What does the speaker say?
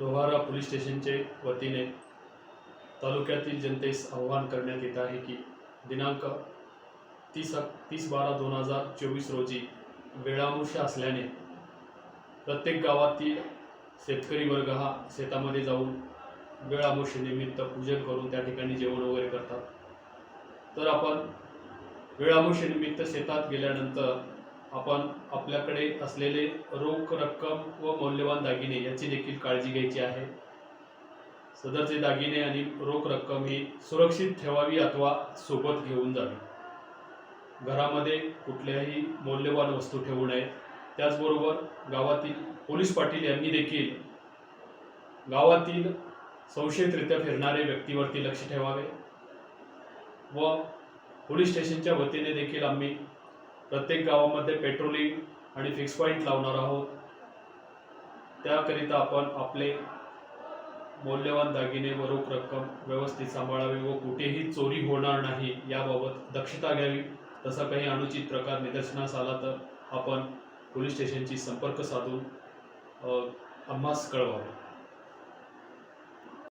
Lohara police स्टेशनचे वतीने तालुक्यातील जनतेस आवाहन करण्यात येत आहे की दिनांक तीस तीस बारा दोन हजार चोवीस रोजी वेळामुष असल्याने प्रत्येक गावातील शेतकरी वर्ग हा शेतामध्ये जाऊन वेळामुषीनिमित्त पूजन करून त्या ठिकाणी जेवण वगैरे करतात. तर आपण वेळामुषीनिमित्त शेतात गेल्यानंतर आपण आपल्याकडे असलेले रोख रक्कम व मौल्यवान दागिने याची देखील काळजी घ्यायची आहे. सदरचे दागिने आणि रोख रक्कम ही सुरक्षित ठेवावी अथवा सोबत घेऊन जावी. घरामध्ये कुठल्याही मौल्यवान वस्तू ठेवू नये. त्याचबरोबर गावातील पोलीस पाटील यांनी देखील गावातील संशयितरित्या फिरणारे व्यक्तीवरती लक्ष ठेवावे व पोलीस स्टेशनच्या वतीने देखील आम्ही प्रत्येक गावामध्ये पेट्रोलिंग आणि फिक्स पॉईंट लावणार आहोत. त्याकरिता आपण आपले मौल्यवान दागिने व रोख रक्कम व्यवस्थित सांभाळावी व कुठेही चोरी होणार नाही याबाबत दक्षता घ्यावी. तसा काही अनुचित प्रकार निदर्शनास आला तर आपण पोलीस स्टेशनशी संपर्क साधून आम्हास कळवावे.